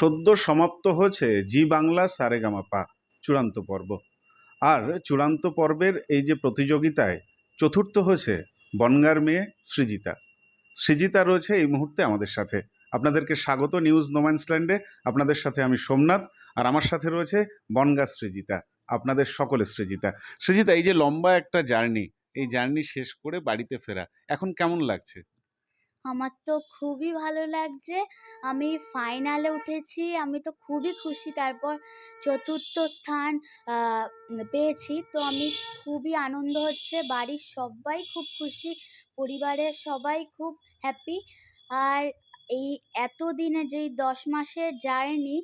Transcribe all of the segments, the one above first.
সদ্য সমাপ্ত হয়েছে জি বাংলা সারেগামাপা চূড়ান্ত পর্ব। আর চূড়ান্ত পর্বের এই যে প্রতিযোগিতায় চতুর্থ হয়েছে বনগার মেয়ে সৃজিতা। সৃজিতা রয়েছে এই মুহূর্তে আমাদের সাথে। আপনাদেরকে স্বাগত নিউজ নোম্যান্সল্যান্ডে আপনাদের সাথে আমি সোমনাথ আর আমার সাথে রয়েছে বনগা সৃজিতা, আপনাদের সকলের সৃজিতা। সৃজিতা, এই যে লম্বা একটা জার্নি, এই জার্নি শেষ করে বাড়িতে ফেরা, এখন কেমন লাগছে? আমার তো খুবই ভালো লাগছে। আমি ফাইনালে উঠেছি, আমি তো খুবই খুশি। তারপর চতুর্থ স্থান পেয়েছি। তো আমি খুবই আনন্দ হচ্ছে, বাড়ির সবাই খুব খুশি, পরিবারের সবাই খুব হ্যাপি আর এই এতদিনে যেই দশ মাসের জার্নি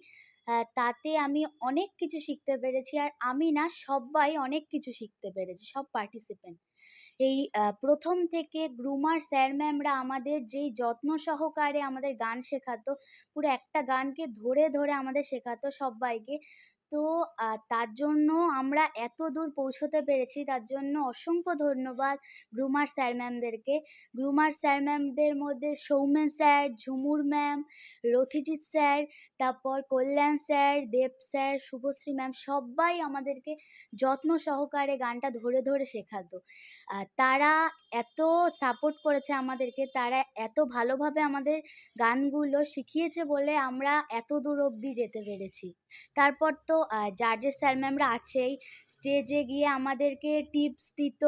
তাতে আমি অনেক কিছু শিখতে পেরেছি। আর আমি না, সবাই অনেক কিছু শিখতে পেরেছি, সব পার্টিসিপেন্ট এই প্রথম থেকে গ্রুমার, স্যার ম্যামরা আমাদের যেই যত্ন সহকারে আমাদের গান শেখাতো, পুরো একটা গানকে ধরে ধরে আমাদের শেখাতো সবাইকে। তো তার জন্য আমরা এত দূর পৌঁছতে পেরেছি। তার জন্য অসংখ্য ধন্যবাদ গ্রুমার স্যার ম্যামদেরকে। গ্রুমার স্যার ম্যামদের মধ্যে Soumen sir, Jhumur ma'am, Rathijit sir, তারপর Kalyan sir, Dev sir, Subhashree ma'am সবাই আমাদেরকে যত্ন সহকারে গানটা ধরে ধরে শেখাতো। তারা এত সাপোর্ট করেছে আমাদেরকে, তারা এত ভালোভাবে আমাদের গানগুলো শিখিয়েছে বলে আমরা এত দূর অবধি যেতে পেরেছি। তারপর তো জাজেস স্যার ম্যামরা আছেই স্টেজে গিয়ে আমাদেরকে টিপস দিত।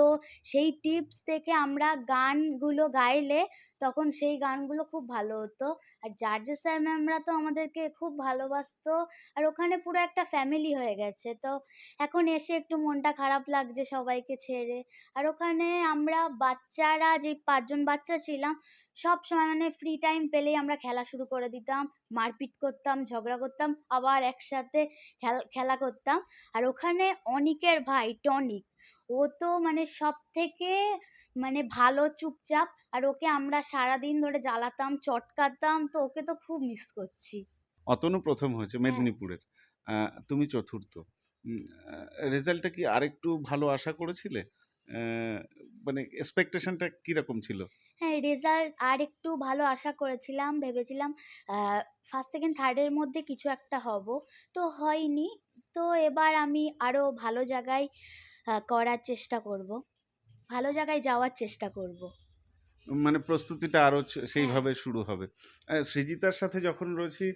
সেই টিপস থেকে আমরা গানগুলো গাইলে তখন সেই গানগুলো খুব ভালো হতো। আর জাজেস স্যার ম্যামরা তো আমাদেরকে খুব ভালোবাসতো, আর ওখানে পুরো একটা ফ্যামিলি হয়ে গেছে। তো এখন এসে একটু মনটা খারাপ লাগছে সবাইকে ছেড়ে। আর ওখানে আমরা বাচ্চারা যে পাঁচজন বাচ্চা ছিলাম সব সময় মানে ফ্রি টাইম পেলেই আমরা খেলা শুরু করে দিতাম মারপিট করতাম ঝগড়া করতাম আবার একসাথে খেলা করতাম। আর ওখানে অনিকের ভাই টনিক ও তো মানে সব থেকে মানে ভালো চুপচাপ আর ওকে আমরা সারাদিন ধরে জ্বালাতাম চটকাতাম তো ওকে তো খুব মিস করছি। অতনু প্রথম হয়েছে মেদিনীপুরের। তুমি চতুর্থ। রেজাল্টটা কি আরেকটু ভালো আশা করেছিলে? মানে এক্সপেকটেশনটা কীরকম ছিল? হ্যাঁ রেজাল্ট আর একটু ভালো আশা করেছিলাম ভেবেছিলাম ফার্স্ট সেকেন্ড থার্ডের মধ্যে কিছু একটা হব। তো হয়নি। তো এবার আমি আরও ভালো জায়গায় করার চেষ্টা করব। ভালো জায়গায় যাওয়ার চেষ্টা করব। মানে প্রস্তুতিটা আরও সেইভাবে শুরু হবে। সৃজিতার সাথে যখন রয়েছি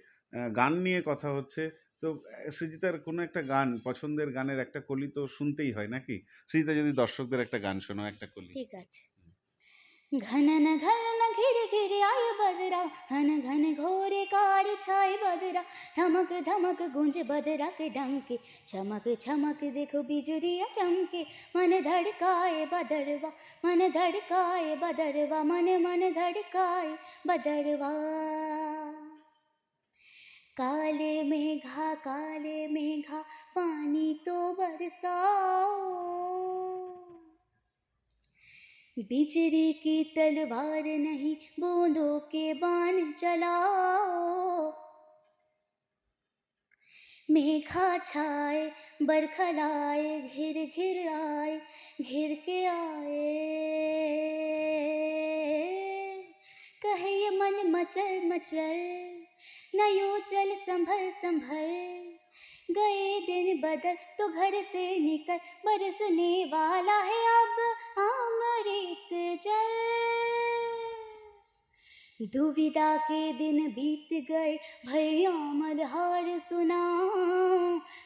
গান নিয়ে কথা হচ্ছে তো সৃজিতার কোনো একটা গান, পছন্দের গানের একটা কলি তো শুনতেই হয়, নাকি? সৃজিতা যদি দর্শকদের একটা গান শোনাও, একটা কলি। ঠিক আছে। ঘন ঘন ঘিরে ঘিরে আয় বদরা, ঘন ঘন ঘোরে কাড়ি ছায় বদরা, ধমক ধমক গুঞ্জ বদরা কে डंके চমক চমক দেখো बिजरिया চমকে, মন ধড়কায় বদরবা মন ধড়কায় বদরবা মন মন ধড়কায় বদরবা काले मेघा काले मेघा, पानी तो बरसाओ। बिजली की तलवार नहीं, बूंदों के बाण चलाओ मेघा छाए, बरखलाए, घिर घिर आए, घिर के आए। कहे ये मन मचल मचल। नयो चल संभल संभल गए दिन बदल तो घर से निकल, बरसने वाला है अब अमृत जल। दुविधा के दिन बीत गए। भैया मलहार सुनाओ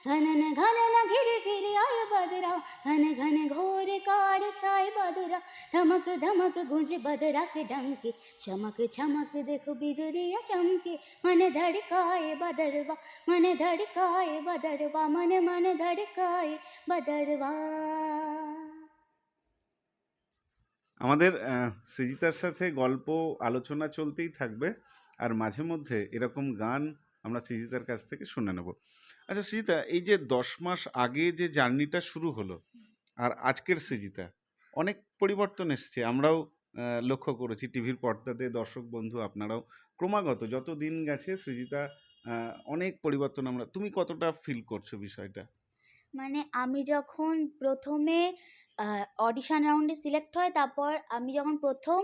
घन घनन घिर घिर आय बदरा। घन घन घोर कार छाए बदरा। धमक धमक गुंज बदरा के डंके। चमक चमक देखो बिजुलिया चमके मन धड़काए बदरवा। मन धड़काए बदरवा। मन मन धड़काए बदरवा। আমাদের সৃজিতার সাথে গল্প, আলোচনা চলতেই থাকবে। আর মাঝে মধ্যে এরকম গান আমরা সৃজিতার কাছ থেকে শুনে নেব। আচ্ছা সৃজিতা, এই যে দশ মাস আগে যে জার্নিটা শুরু হলো, আর আজকের সৃজিতা, অনেক পরিবর্তন এসছে। আমরাও লক্ষ্য করেছি টিভির পর্দাতে, দর্শক বন্ধু আপনারাও। ক্রমাগত যত দিন গেছে সৃজিতা অনেক পরিবর্তন আমরা, তুমি কতটা ফিল করছ বিষয়টা? মানে আমি যখন প্রথমে অডিশন রাউন্ডে সিলেক্ট হয়, তারপর আমি যখন প্রথম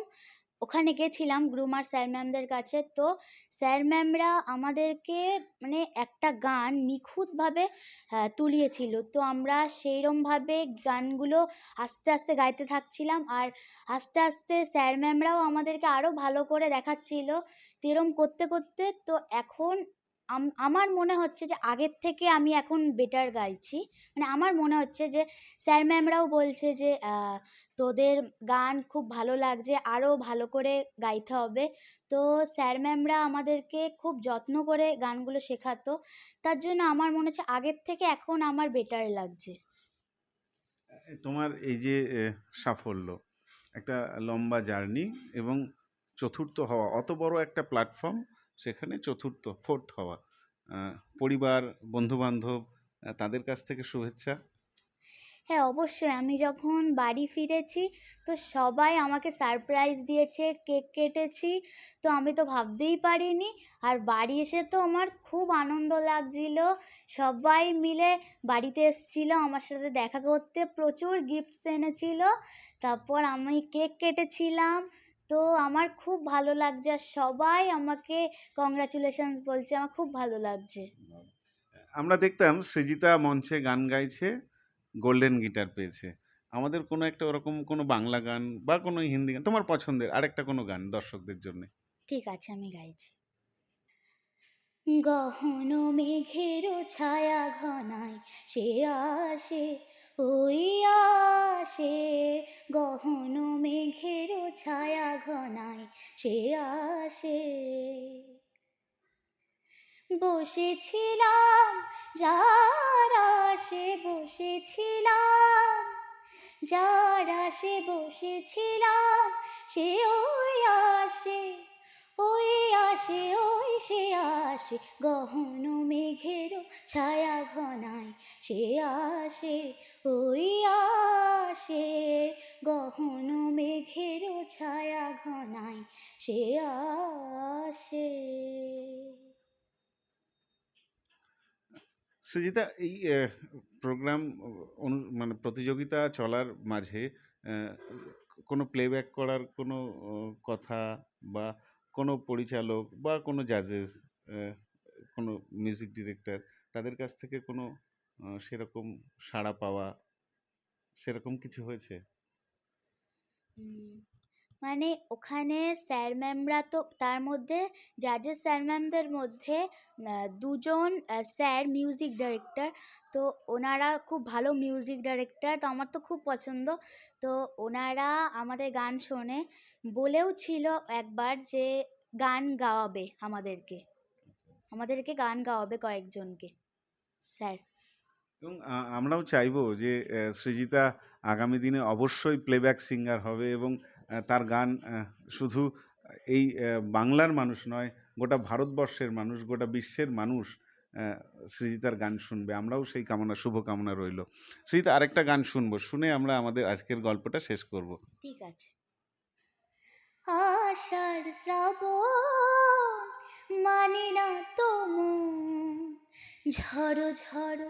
ওখানে গেছিলাম গ্রুমার স্যার ম্যামদের কাছে, তো স্যার ম্যামরা আমাদেরকে মানে একটা গান নিখুঁতভাবে তুলিয়েছিল। তো আমরা সেইরমভাবে গানগুলো আস্তে আস্তে গাইতে থাকছিলাম আর আস্তে আস্তে স্যার ম্যামরাও আমাদেরকে আরও ভালো করে দেখাচ্ছিল। তো এরম করতে করতে, তো এখন আমার মনে হচ্ছে যে আগের থেকে আমি এখন বেটার গাইছি। মানে আমার মনে হচ্ছে যে স্যার ম্যামরাও বলছে যে তোদের গান খুব ভালো লাগছে আরও ভালো করে গাইতে হবে। তো স্যার ম্যামরা আমাদেরকে খুব যত্ন করে গানগুলো শেখাতো। তার জন্য আমার মনে হচ্ছে আগের থেকে এখন আমার বেটার লাগছে। তোমার এই যে সাফল্য, একটা লম্বা জার্নি এবং চতুর্থ হওয়া, অত বড় একটা প্ল্যাটফর্ম সেখানে চতুর্থ ফোর্থ হওয়া। পরিবার, বন্ধুবান্ধব তাদের কাছ থেকে শুভেচ্ছা। হ্যাঁ অবশ্যই। আমি যখন বাড়ি ফিরেছি, তো সবাই আমাকে সারপ্রাইজ দিয়েছে কেক কেটেছি। তো আমি তো ভাবতেই পারিনি। আর বাড়ি এসে তো আমার খুব আনন্দ লাগছিল। সবাই মিলে বাড়িতে এসেছিল, আমার সাথে দেখা করতে প্রচুর গিফটস এনেছিল। তারপর আমি কেক কেটেছিলাম। তো আমার খুব ভালো লাগছে আর সবাই আমাকে কংগ্রাচুলেশনস বলছে আমার খুব ভালো লাগছে। আমরা দেখতাম সৃজিতা মঞ্চে গান গাইছে গোল্ডেন গিটার পেয়েছে। আমাদের কোনো একটা ওরকম কোনো বাংলা গান বা কোনো হিন্দি গান তোমার পছন্দের আরেকটা কোনো গান দর্শকদের জন্য? ঠিক আছে আমি গাইছি। গহন মেঘের ছায়া ঘনায় সে আসে ওই আসে গহন মেঘের ছায়া ঘনায়, সে আসে। বসেছিলাম, যার আসে বসেছিলাম, যার আসে বসেছিলাম, সে ওই আসে ওই আসে, ওই সে আসে, গহন মেঘের ছায়া ঘনায়। সে আসে, ওই আসে, গহন মেঘের ছায়া ঘনায়। সে আসে। সুজিতা, এই প্রোগ্রাম মানে প্রতিযোগিতা চলার মাঝে কোনো প্লেব্যাক করার কোনো কথা বা কোনো পরিচালক বা কোনো জাজেস কোনো মিউজিক ডিরেক্টর তাদের কাছ থেকে কোনো সেরকম সাড়া পাওয়া, সেরকম কিছু হয়েছে? মানে ওখানে স্যার ম্যামরা তো তার মধ্যে জাজেস স্যার ম্যামদের মধ্যে দুজন স্যার মিউজিক ডাইরেক্টর তো ওনারা খুব ভালো মিউজিক ডাইরেক্টর তো আমার তো খুব পছন্দ। তো ওনারা আমাদের গান শোনে। বলেও ছিল একবার যে গান গাওয়াবে আমাদেরকে। আমাদেরকে গান গাওয়াবে কয়েকজনকে। স্যার। এবং আমরাও চাইব যে সৃজিতা আগামী দিনে অবশ্যই প্লেব্যাক সিঙ্গার হবে এবং তার গান শুধু এই বাংলার মানুষ নয়, গোটা ভারতবর্ষের মানুষ, গোটা বিশ্বের মানুষ সৃজিতার গান শুনবে। আমরাও সেই কামনা শুভ কামনা রইল। সৃজিতা, আরেকটা গান শুনব। শুনে আমরা আমাদের আজকের গল্পটা শেষ করব। ঠিক আছে। আষাঢ় শ্রাবণ মানে না তো মন, ঝড়ো ঝড়ো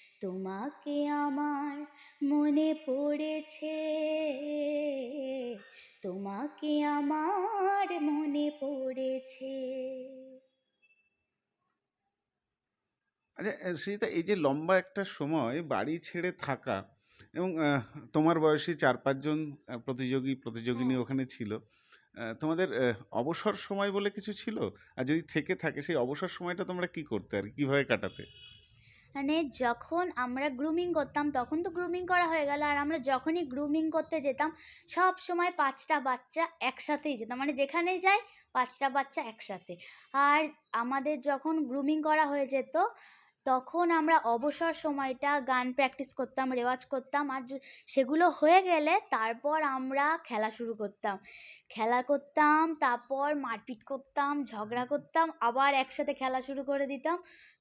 তোমাকে আমার মনে পড়েছে তোমাকে আমার মনে পড়েছে। আচ্ছা সৃজিতা এই যে লম্বা একটা সময় বাড়ি ছেড়ে থাকা এবং তোমার বয়সী চার পাঁচজন প্রতিযোগী প্রতিযোগিনী। ওখানে ছিল তোমাদের অবসর সময় বলে কিছু ছিল? আর যদি থেকে থাকে সেই অবসর সময়টা তোমরা কি করতে আর কীভাবে কাটাতে? মানে যখন আমরা গ্রুমিং করতাম, তখন তো গ্রুমিং করা হয়ে গেল। আর আমরা যখনই গ্রুমিং করতে যেতাম, সব সময় পাঁচটা বাচ্চা একসাথেই যেতাম। মানে যেখানেই যাই, পাঁচটা বাচ্চা একসাথে। আর আমাদের যখন গ্রুমিং করা হয়ে যেত, তখন আমরা অবসর সময়টা গান প্র্যাকটিস করতাম, রেওয়াজ করতাম। আর সেগুলো হয়ে গেলে তারপর আমরা খেলা শুরু করতাম। খেলা করতাম, তারপর মারপিট করতাম, ঝগড়া করতাম, আবার একসাথে খেলা শুরু করে দিতাম।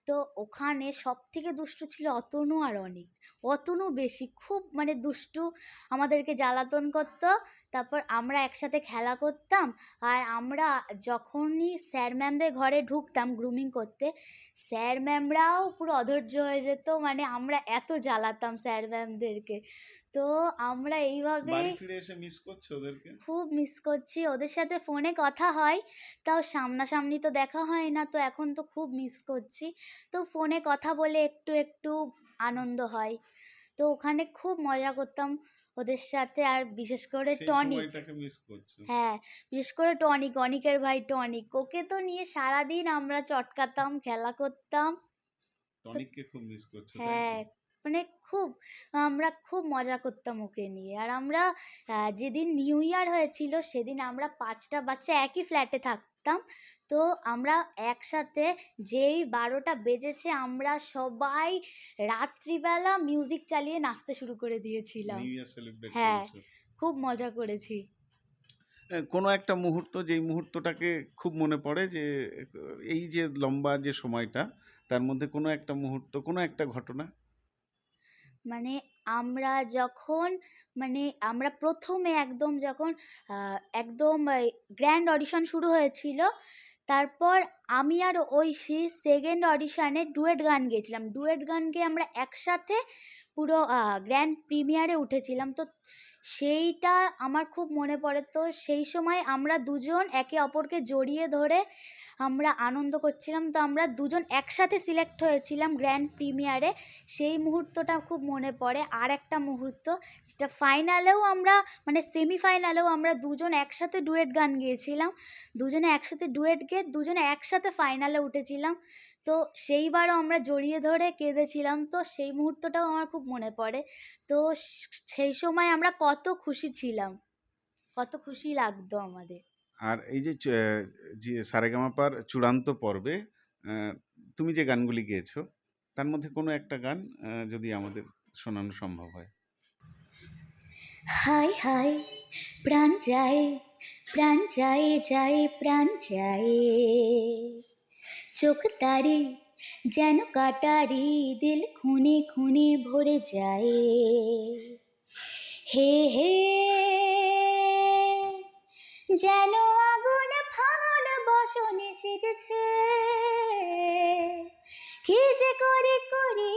তো ওখানে সব থেকে দুষ্টু ছিল অতনু আর অনিক। অতনু বেশি খুব মানে দুষ্টু আমাদেরকে জ্বালাতন করতো তারপর আমরা একসাথে খেলা করতাম আর আমরা যখনই স্যার ম্যামদের ঘরে ঢুকতাম গ্রুমিং করতে স্যার ম্যামরাও পুরো অধৈর্য হয়ে যেত মানে আমরা এত জ্বালাতাম স্যার ম্যামদেরকে। তো আমরা এইভাবে খুব মিস করছি। ওদের সাথে ফোনে কথা হয় তাও সামনাসামনি তো দেখা হয় না তো এখন তো খুব মিস করছি। তো ফোনে কথা বলে একটু একটু আনন্দ হয়। তো ওখানে খুব মজা করতাম ওদের সাথে আর বিশেষ করে টনিক। হ্যাঁ বিশেষ করে টনিক অনিকের ভাই টনিক। ওকে তো নিয়ে সারাদিন আমরা চটকাতাম খেলা করতাম। টনিককে খুব মিস করছ হ্যাঁ মানে খুব আমরা খুব মজা করতাম ওকে নিয়ে। আর আমরা যেদিন নিউ ইয়ার হয়েছিল সেদিন আমরা পাঁচটা বাচ্চা একই ফ্ল্যাটে থাকতাম। তো আমরা একসাথে যেই বারোটা বেজেছে আমরা সবাই রাত্রিবেলা মিউজিক চালিয়ে নাচতে শুরু করে দিয়েছিলাম। হ্যাঁ। খুব মজা করেছি। কোনো একটা মুহূর্ত যেই মুহূর্তটাকে খুব মনে পড়ে যে এই যে লম্বা যে সময়টা তার মধ্যে কোনো একটা মুহূর্ত কোনো একটা ঘটনা? মানে আমরা যখন মানে আমরা প্রথমে একদম যখন একদম গ্র্যান্ড অডিশন শুরু হয়েছিল তারপর আমি আর ঐশী সেকেন্ড অডিশনে ডুয়েট গান গেয়েছিলাম। ডুয়েট গান গেয়ে আমরা একসাথে পুরো গ্র্যান্ড প্রিমিয়ারে উঠেছিলাম। তো সেইটা আমার খুব মনে পড়ে। তো সেই সময় আমরা দুজন একে অপরকে জড়িয়ে ধরে আমরা আনন্দ করছিলাম। তো আমরা দুজন একসাথে সিলেক্ট হয়েছিলাম গ্র্যান্ড প্রিমিয়ারে সেই মুহূর্তটা খুব মনে পড়ে। আর একটা মুহূর্ত, যেটা ফাইনালেও আমরা মানে সেমিফাইনালেও আমরা দুজন একসাথে ডুয়েট গান গিয়েছিলাম। দুজনে একসাথে ডুয়েট গেয়ে দুজনে একসাথে ফাইনালে উঠেছিলাম। তো সেইবারও আমরা জড়িয়ে ধরে কেঁদেছিলাম। তো সেই মুহূর্তটাও আমার খুব মনে পড়ে। তো সেই সময় আমরা কত খুশি ছিলাম। কত খুশি লাগতো আমাদের। আর এই যে সারেগামাপার চূড়ান্ত পর্বে তুমি যে গানগুলি গেয়েছো তার মধ্যে কোনো একটা গান যদি আমাদের শোনানো সম্ভব হয়? হাই হাই প্রাণ যায় প্রাণ যায় যায় প্রাণ যায় চোখ তারি যেন কাটারি, দিল খুনে খুনে ভরে যায়। হে হে, যেন আগুন, ফাগুন, বসনে সেজেছে। কি যে করি করি,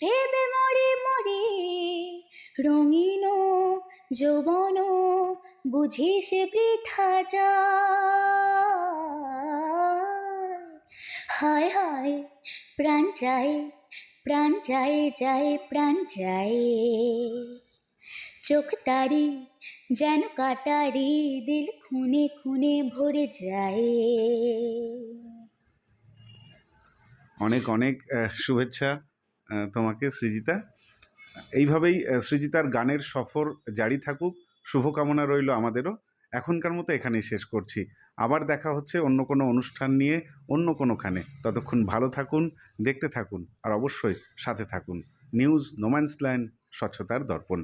ভেবে মরি মরি, রঙিন যৌবন বুঝি সে বৃথা যায়। হায় হায়, প্রাণ চাই প্রাণ চাই যায়, প্রাণ চাই চোখ তারি, যেন কাটারি দিল খুনে খুনে ভরে যায়। অনেক অনেক শুভেচ্ছা তোমাকে, সৃজিতা। এইভাবেই সৃজিতার গানের সফর জারি থাকুক। শুভকামনা রইল আমাদেরও। এখনকার মতো এখানেই শেষ করছি। আবার দেখা হচ্ছে অন্য কোনো অনুষ্ঠান নিয়ে অন্য কোনোখানে। ততক্ষণ ভালো থাকুন, দেখতে থাকুন, আর অবশ্যই সাথে থাকুন। নিউজ, নোম্যান্সল্যান্ড, স্বচ্ছতার দর্পণ।